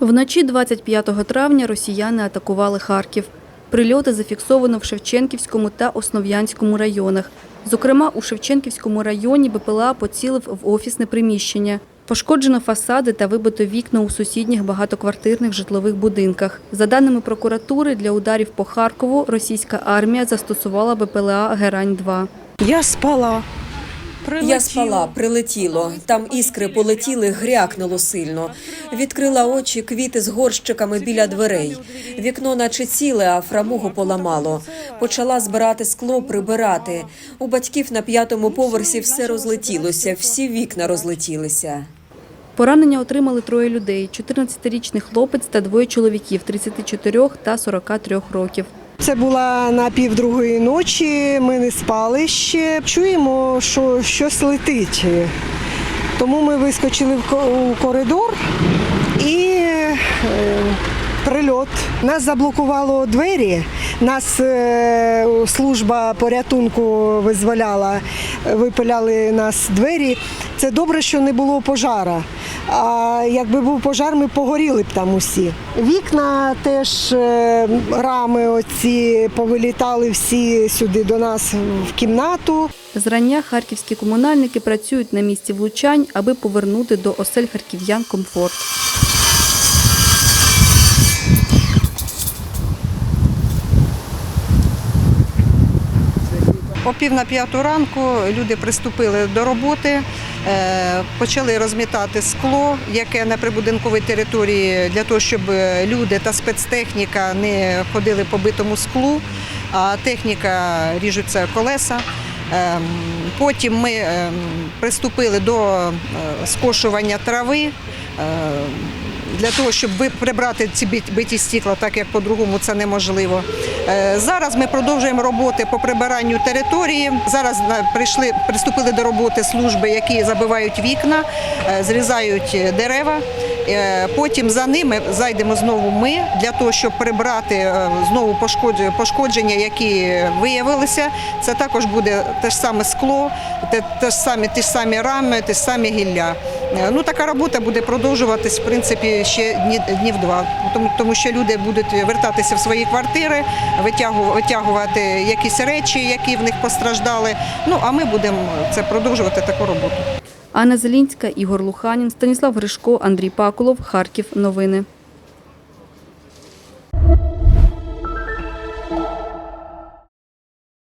Вночі 25 травня росіяни атакували Харків. Прильоти зафіксовано в Шевченківському та Основ'янському районах. Зокрема, у Шевченківському районі БПЛА поцілив в офісне приміщення. Пошкоджено фасади та вибито вікна у сусідніх багатоквартирних житлових будинках. За даними прокуратури, для ударів по Харкову російська армія застосувала БПЛА Герань-2. Я спала. Я спала, прилетіло. Там іскри полетіли, грякнуло сильно. Відкрила очі, квіти з горщиками біля дверей. Вікно наче ціле, а фрамугу поламало. Почала збирати скло, прибирати. У батьків на п'ятому поверсі все розлетілося, всі вікна розлетілися. Поранення отримали троє людей: 14-річний хлопець та двоє чоловіків 34 та 43 років. Це була на півдругої ночі. Ми не спали ще. Чуємо, що щось летить. Тому ми вискочили в коридор і е, прильот. Нас заблокувало двері. Нас е, служба порятунку визволяла, випиляли нас двері. Це добре, що не було пожара. А якби був пожар, ми погоріли б там усі. Вікна теж е, рами оці повилітали всі сюди до нас в кімнату. Зрання харківські комунальники працюють на місці влучань, аби повернути до осель харків'ян комфорт. О пів на п'яту ранку люди приступили до роботи, е, почали розмітати скло, яке на прибудинковій території для того, щоб люди та спецтехніка не ходили по битому склу, а техніка ріжуться колеса. Ем, Потім ми ем, приступили до е, скошування трави. Е, для того, щоб прибрати ці биті стікла, так як по-другому це неможливо. Е, Зараз ми продовжуємо роботи по прибиранню території. Зараз прийшли, приступили до роботи служби, які забивають вікна, е, зрізають е, дерева. Е, Потім за ними зайдемо знову ми для того, щоб прибрати е, знову пошкодження, які виявилися. Це також буде те ж саме скло, те, те ж самі, ті ж самі рами, ті ж самі гілля. Е, Ну, така робота буде продовжуватись в принципі ще дні, днів два, тому, тому що люди будуть вертатися в свої квартири, витягу- витягувати якісь речі, які в них постраждали. Ну а ми будемо це продовжувати таку роботу. Анна Зелінська, Ігор Луханін, Станіслав Гришко, Андрій Пакулов, Харків. Новини.